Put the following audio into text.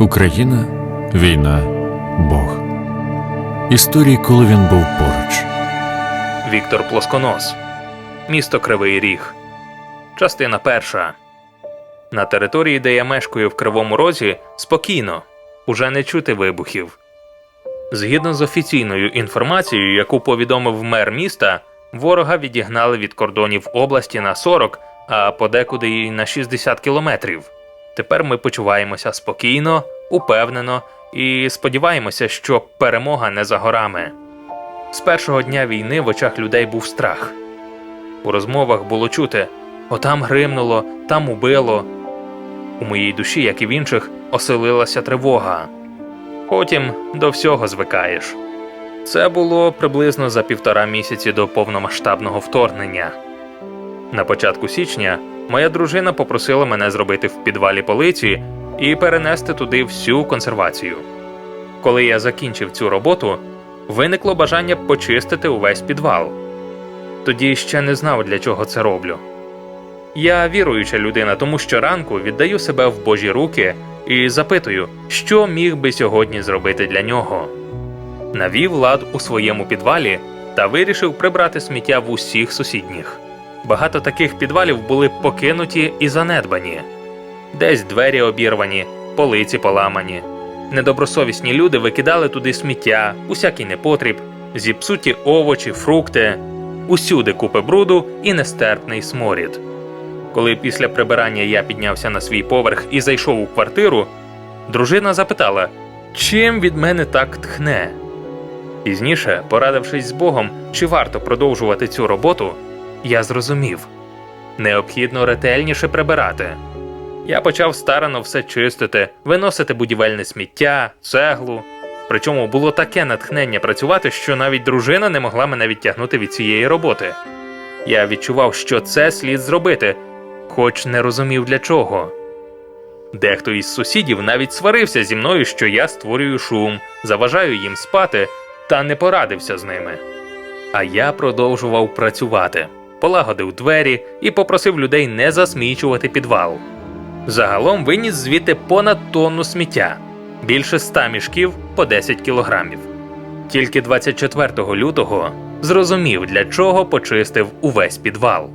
Україна, війна, Бог. Історії, коли він був поруч. Віктор Плосконос. Місто Кривий Ріг. Частина перша. На території, де я мешкаю в Кривому Розі, спокійно, уже не чути вибухів. Згідно з офіційною інформацією, яку повідомив мер міста, ворога відігнали від кордонів області на 40, а подекуди і на 60 кілометрів. Тепер ми почуваємося спокійно, упевнено і сподіваємося, що перемога не за горами. З першого дня війни в очах людей був страх. У розмовах було чути отам гримнуло, там убило. У моїй душі, як і в інших, оселилася тривога. Потім до всього звикаєш. Це було приблизно за півтора місяці до повномасштабного вторгнення. На початку січня моя дружина попросила мене зробити в підвалі полиці і перенести туди всю консервацію. Коли я закінчив цю роботу, виникло бажання почистити увесь підвал. Тоді ще не знав, для чого це роблю. Я віруюча людина, тому щоранку віддаю себе в Божі руки і запитую, що міг би сьогодні зробити для нього. Навів лад у своєму підвалі та вирішив прибрати сміття в усіх сусідніх. Багато таких підвалів були покинуті і занедбані. Десь двері обірвані, полиці поламані. Недобросовісні люди викидали туди сміття, усякий непотріб, зіпсуті овочі, фрукти, усюди купи бруду і нестерпний сморід. Коли після прибирання я піднявся на свій поверх і зайшов у квартиру, дружина запитала, чим від мене так тхне. Пізніше, порадившись з Богом, чи варто продовжувати цю роботу, я зрозумів необхідно ретельніше прибирати. Я почав старано все чистити, виносити будівельне сміття, цеглу. Причому було таке натхнення працювати, що навіть дружина не могла мене відтягнути від цієї роботи. Я відчував, що це слід зробити, хоч не розумів для чого. Дехто із сусідів навіть сварився зі мною, що я створюю шум, заважаю їм спати, та не порадився з ними. А я продовжував працювати, полагодив двері і попросив людей не засмічувати підвал. Загалом виніс звідти понад тонну сміття, більше ста мішків по 10 кілограмів. Тільки 24 лютого зрозумів, для чого почистив увесь підвал.